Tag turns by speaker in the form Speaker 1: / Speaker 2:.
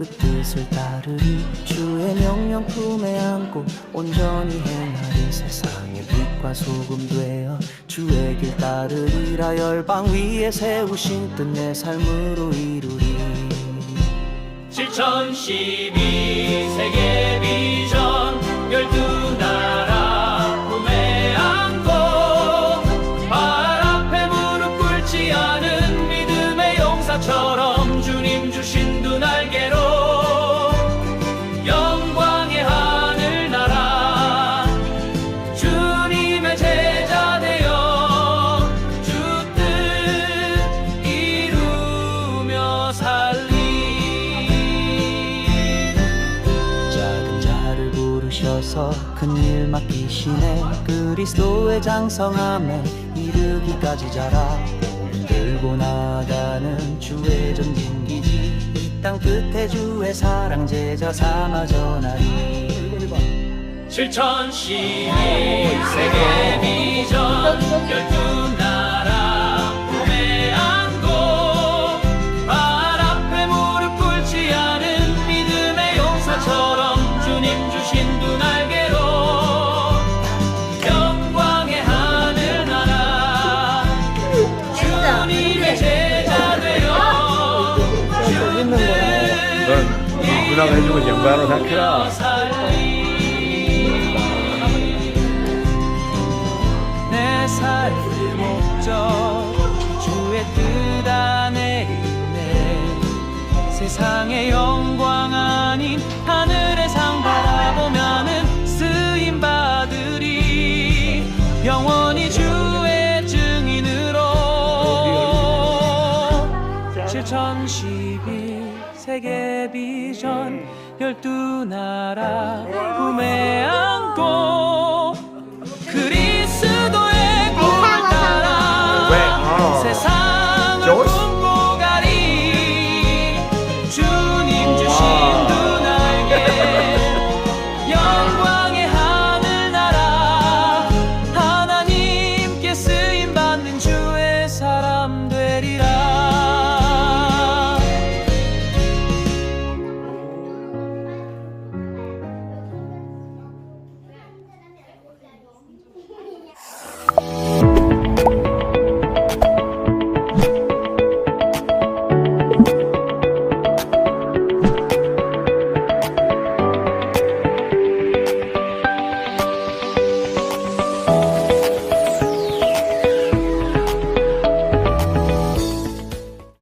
Speaker 1: 그 뜻을 따르리. 주의 명령 품에 안고 온전히 행하리. 세상의 빛과 소금 되어 주의 길 따르리라. 열방 위에 세우신 뜻 내 삶으로 이루리.
Speaker 2: 7,012 세계 비전.
Speaker 1: 부르셔서 큰일 맡기시네. 그리스도의 장성함에 이르기까지 자라. 들고 나가는 주의 전진 기지. 이 땅 끝에 주의 사랑 제자 삼아 전하리.
Speaker 2: 7012 세계 비전 열두 나라 꿈에 안고 발 앞에 무릎 꿇지 않은 믿음의 용사처럼 주님 주신 두날
Speaker 3: 누나가 해주면 영광으로 생각해라.
Speaker 1: 내 삶의 목적 주의 뜻 안에 있네. 세상의 영광 아닌 하늘의 상 바라보면은 쓰임 받으리. 영원히 주의 증인으로. 7012 세계 비전 열두 나라 꿈에 안고